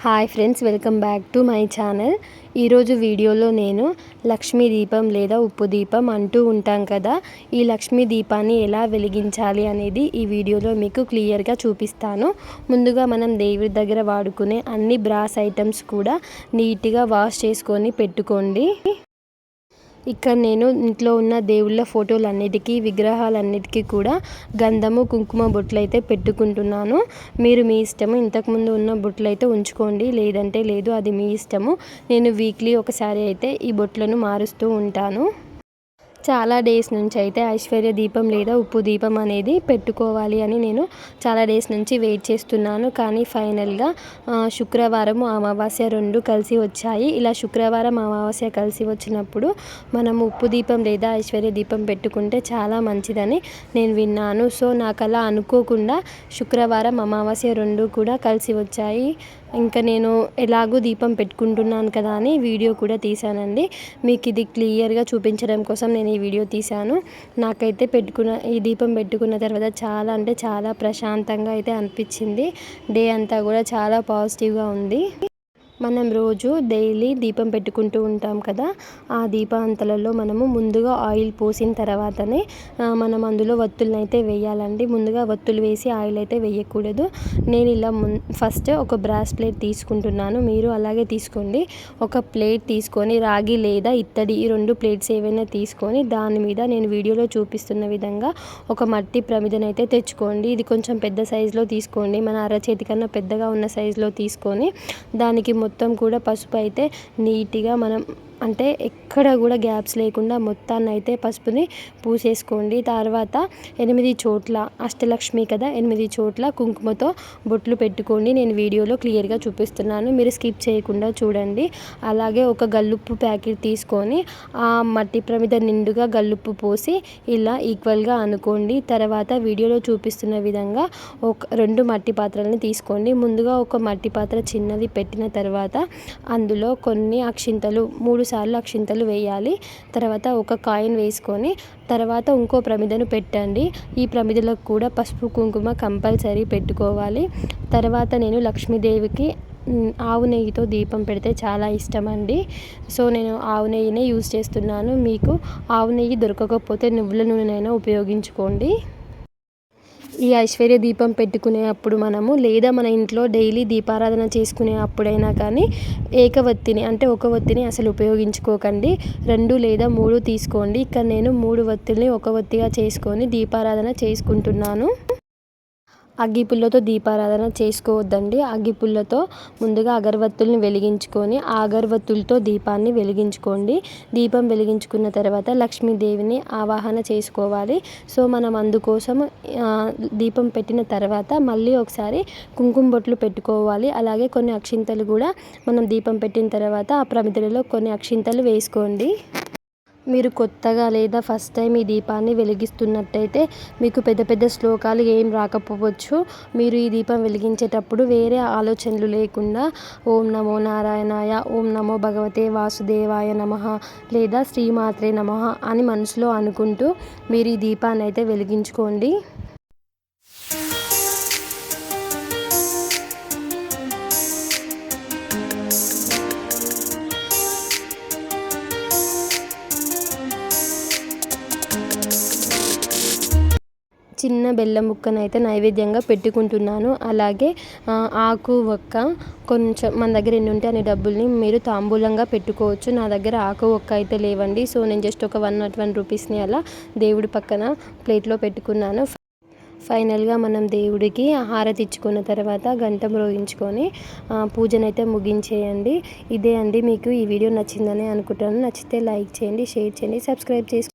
Hi friends welcome back to my channel. ఈరోజు వీడియోలో నేను లక్ష్మీ దీపం లేదా ఉప్పు దీపం అంటూ ఉంటాం కదా. ఈ లక్ష్మీ దీపాన్ని ఎలా వెలిగించాలి అనేది ఈ వీడియోలో మీకు క్లియర్గా చూపిస్తాను. ముందుగా మనం దేవుడి దగ్గర వాడుకునే అన్ని బ్రాస్ ఐటమ్స్ కూడా నీట్గా వాష్ చేసుకొని పెట్టుకోండి. ఇక్కడ నేను ఇంట్లో ఉన్న దేవుళ్ళ ఫోటోలన్నిటికీ విగ్రహాలన్నిటికీ కూడా గంధము కుంకుమ బొట్లు అయితే పెట్టుకుంటున్నాను. మీరు మీ ఇష్టము ఇంతకుముందు ఉన్న బొట్లు అయితే ఉంచుకోండి. లేదంటే లేదు అది మీ ఇష్టము. నేను వీక్లీ ఒకసారి అయితే ఈ బొట్లను మారుస్తూ ఉంటాను. చాలా డేస్ నుంచి అయితే ఐశ్వర్య దీపం లేదా ఉప్పు దీపం అనేది పెట్టుకోవాలి అని నేను చాలా డేస్ నుంచి వెయిట్ చేస్తున్నాను. కానీ ఫైనల్గా శుక్రవారం అమావాస్య రెండు కలిసి వచ్చాయి. ఇలా శుక్రవారం అమావాస్య కలిసి వచ్చినప్పుడు మనం ఉప్పు దీపం లేదా ఐశ్వర్య దీపం పెట్టుకుంటే చాలా మంచిదని నేను విన్నాను. సో నాకు అలా అనుకోకుండా శుక్రవారం అమావాస్య రెండు కూడా కలిసి వచ్చాయి. ఇంకా నేను ఎలాగో దీపం పెట్టుకుంటున్నాను కదా అని వీడియో కూడా తీశానండి. మీకు ఇది క్లియర్గా చూపించడం కోసం నేను ఈ వీడియో తీశాను. నాకైతే పెట్టుకున్న ఈ దీపం పెట్టుకున్న తర్వాత చాలా అంటే చాలా ప్రశాంతంగా అయితే అనిపించింది. డే అంతా కూడా చాలా పాజిటివ్గా ఉంది. మనం రోజు డైలీ దీపం పెట్టుకుంటూ ఉంటాం కదా ఆ దీపాంతలలో మనము ముందుగా ఆయిల్ పోసిన తర్వాతనే మనం అందులో వత్తులను అయితే వేయాలండి. ముందుగా వత్తులు వేసి ఆయిల్ అయితే వేయకూడదు. నేను ఇలా ఫస్ట్ ఒక బ్రాస్ ప్లేట్ తీసుకుంటున్నాను. మీరు అలాగే తీసుకోండి. ఒక ప్లేట్ తీసుకొని రాగి లేదా ఇత్తడి ఈ రెండు ప్లేట్స్ ఏవైనా తీసుకొని దాని మీద నేను వీడియోలో చూపిస్తున్న విధంగా ఒక మట్టి ప్రమిదనైతే తెచ్చుకోండి. ఇది కొంచెం పెద్ద సైజులో తీసుకోండి. మన అరచేతి కన్నా పెద్దగా ఉన్న సైజులో తీసుకొని దానికి మొత్తం కూడా పసుపు అయితే నీట్గా మనం అంటే ఎక్కడ కూడా గ్యాప్స్ లేకుండా మొత్తాన్ని అయితే పసుపుని పూసేసుకోండి. తర్వాత ఎనిమిది చోట్ల అష్టలక్ష్మి కదా ఎనిమిది చోట్ల కుంకుమతో బొట్లు పెట్టుకోండి. నేను వీడియోలో క్లియర్గా చూపిస్తున్నాను. మీరు స్కిప్ చేయకుండా చూడండి. అలాగే ఒక గల్లుప్పు ప్యాకెట్ తీసుకొని ఆ మట్టి ప్రమిద నిండుగా గల్లుప్పు పోసి ఇలా ఈక్వల్గా అనుకోండి. తర్వాత వీడియోలో చూపిస్తున్న విధంగా ఒక రెండు మట్టి పాత్రలను తీసుకోండి. ముందుగా ఒక మట్టి పాత్ర చిన్నది పెట్టిన తర్వాత అందులో కొన్ని అక్షింతలు మూడు సార్లు అక్షింతలు వేయాలి. తర్వాత ఒక కాయిన్ వేసుకొని తర్వాత ఇంకో ప్రమిదను పెట్టండి. ఈ ప్రమిదలకు కూడా పసుపు కుంకుమ కంపల్సరీ పెట్టుకోవాలి. తర్వాత నేను లక్ష్మీదేవికి ఆవు నెయ్యితో దీపం పెడితే చాలా ఇష్టం అండి సో నేను ఆవు నెయ్యినే యూజ్ చేస్తున్నాను. మీకు ఆవు నెయ్యి దొరకకపోతే నువ్వుల నూనెనైనా ఉపయోగించుకోండి. ఈ ఐశ్వర్య దీపం పెట్టుకునే అప్పుడు మనము లేదా మన ఇంట్లో డైలీ దీపారాధన చేసుకునే అప్పుడైనా కానీ ఏకవత్తిని అంటే ఒక వత్తిని అసలు ఉపయోగించుకోకండి. రెండు లేదా మూడు తీసుకోండి. ఇక్కడ నేను మూడు వత్తుల్ని ఒక వత్తిగా చేసుకొని దీపారాధన చేసుకుంటున్నాను. అగ్గిపుల్లతో దీపారాధన చేసుకోవద్దండి. అగ్గిపుల్లతో ముందుగా అగరవత్తుల్ని వెలిగించుకొని ఆ అగరవత్తులతో దీపాన్ని వెలిగించుకోండి. దీపం వెలిగించుకున్న తర్వాత లక్ష్మీదేవిని ఆవాహన చేసుకోవాలి. సో మనం అందుకోసం దీపం పెట్టిన తర్వాత మళ్ళీ ఒకసారి కుంకుమ బొట్లు పెట్టుకోవాలి. అలాగే కొన్ని అక్షింతలు కూడా మనం దీపం పెట్టిన తర్వాత ఆ ప్రమిదలలో కొన్ని అక్షింతలు వేసుకోండి. మీరు కొత్తగా లేదా ఫస్ట్ టైం ఈ దీపాన్ని వెలిగిస్తున్నట్టయితే మీకు పెద్ద పెద్ద శ్లోకాలు ఏం రాకపోవచ్చు. మీరు ఈ దీపం వెలిగించేటప్పుడు వేరే ఆలోచనలు లేకుండా ఓం నమో నారాయణాయ ఓం నమో భగవతే వాసుదేవాయ నమ లేదా శ్రీమాత్రే నమ అని మనసులో అనుకుంటూ మీరు ఈ దీపాన్ని అయితే వెలిగించుకోండి. చిన్న బెల్లం ముక్కను అయితే నైవేద్యంగా పెట్టుకుంటున్నాను. అలాగే ఆకు ఒక్క కొంచెం మన దగ్గర ఎన్ని ఉంటే అన్ని డబ్బుల్ని మీరు తాంబూలంగా పెట్టుకోవచ్చు. నా దగ్గర ఆకు ఒక్క అయితే లేవండి. సో నేను జస్ట్ ఒక వన్ నాట్ వన్ రూపీస్ని అలా దేవుడి పక్కన ప్లేట్లో పెట్టుకున్నాను. ఫైనల్గా మనం దేవుడికి హారతి ఇచ్చుకున్న తర్వాత గంట మ్రోగించుకొని పూజనైతే ముగించేయండి. ఇదే అండి మీకు ఈ వీడియో నచ్చిందని అనుకుంటాను. నచ్చితే లైక్ చేయండి షేర్ చేయండి సబ్స్క్రైబ్ చేసుకోండి.